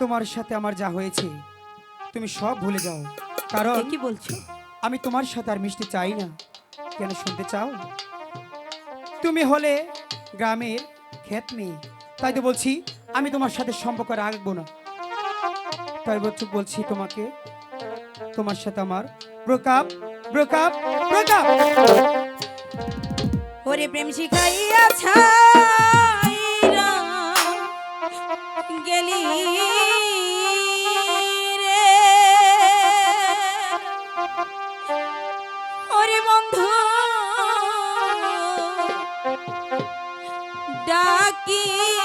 তোমার সাথে আমার যা হয়েছে তুমি সব ভুলে যাও। কারণ কি বলছো? আমি তোমার সাথে আর মিশতে চাই না। কেন শুনতে চাও? তুমি হলে গ্রামের ক্ষেত মেয়ে। তাই তো বলছি আমি তোমার সাথে সম্পর্ক রাখব না। তাই বলছি বলছি তোমাকে তোমার সাথে আমার ব্রোকাপ ব্রোকাপ ব্রোকাপ ওরে প্রেম শিখাইয়া ছাইরা গেলি রে। ওরে বন্ধু ডাকিলে